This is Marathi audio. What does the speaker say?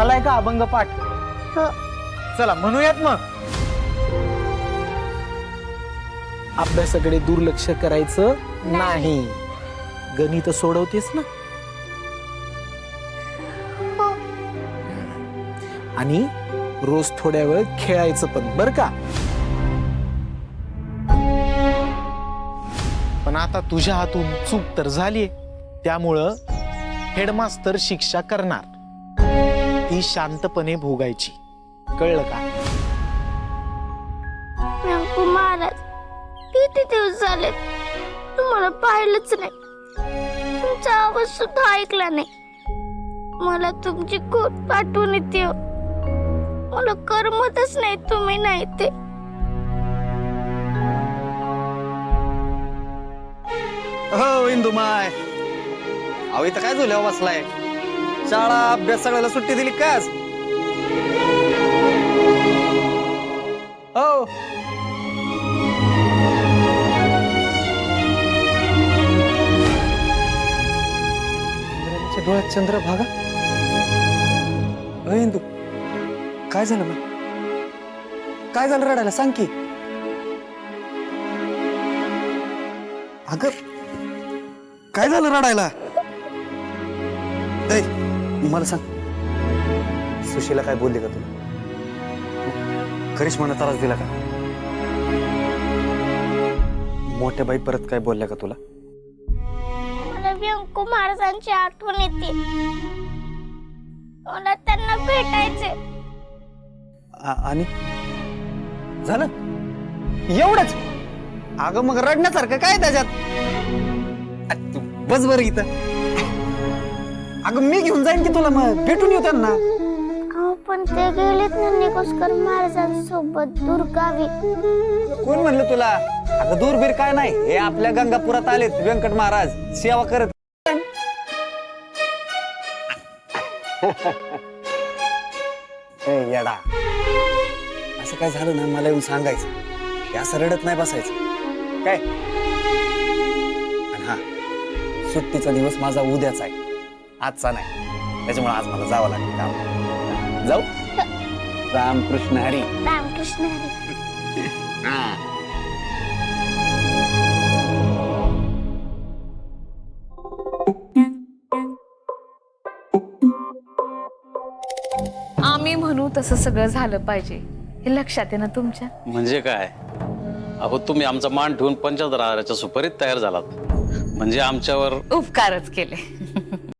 झालाय का अभंग पाठ? हो. चला म्हणूयात मग. अभ्यासाकडे दुर्लक्ष करायचं नाही. गणित सोडवतेस ना? हो. आणि रोज थोड्या वेळ खेळायचं पण बर का? पण आता तुझ्या हातून चूक तर झालीये. त्यामुळं हेडमास्तर शिक्षा करणार. ती शांतपणे भोगायची. कळलं का? महाराज किती दिवस झाले तुम्हाला पाहिलंच नाही. तुमचा आवाज सुद्धा ऐकला नाही. मला तुमची खोट पाठवून येते हो. मला करमतच नाही तुम्ही नाही ते. हो इंदू माय अहो इथं काय झुल्यावर बसलाय शाळा अभ्यास सगळ्याला सुट्टी दिली काय हो. डोळ्यात चंद्र भागा. इंदू काय झालं मग? काय झालं रडायला? सांग की. अगं काय झालं रडायला? ऐ, मला सांग. सुशीला काय बोलली का तुला करिश्मानं त्रास दिला का? मोठ्या बाई परत काय बोलल्या का तुला? मला व्यंकू महाराजांची आठवण येते. मला त्यांना भेटायचे आणि? झालं? एवढंच? अगं मग रडण्यासारखं काय त्याच्यात? बस बरं इथं. अगं मी घेऊन जाईन की तुला मग. भेटून येऊ त्यांना. अहो पण ते गेलेत ना निकोस्कर महाराजांसोबत दुर्गावी. कोण म्हणलं तुला? अगं दूरबीर काय नाही. हे आपल्या गंगापुरात आलेत व्यंकट महाराज. सेवा करत. ए येडा. असं काय झालं ना? मला येऊन सांगायचं. हे असं रडत नाही बसायचं. काय? आणि हा सुट्टीचा दिवस माझा उद्याचा आहे. आजचा नाही. त्याच्यामुळे आज मला जावं लागेल काम जाऊ. रामकृष्ण हरी. रामकृष्ण हरी. आम्ही म्हणू तसं सगळं झालं पाहिजे. हे लक्षात आहे ना तुमच्या? म्हणजे काय? अहो तुम्ही आमचा मान ठेवून पंच्याहत्तर हजाराच्या सुपारीत तयार झालात. म्हणजे आमच्यावर उपकारच केले.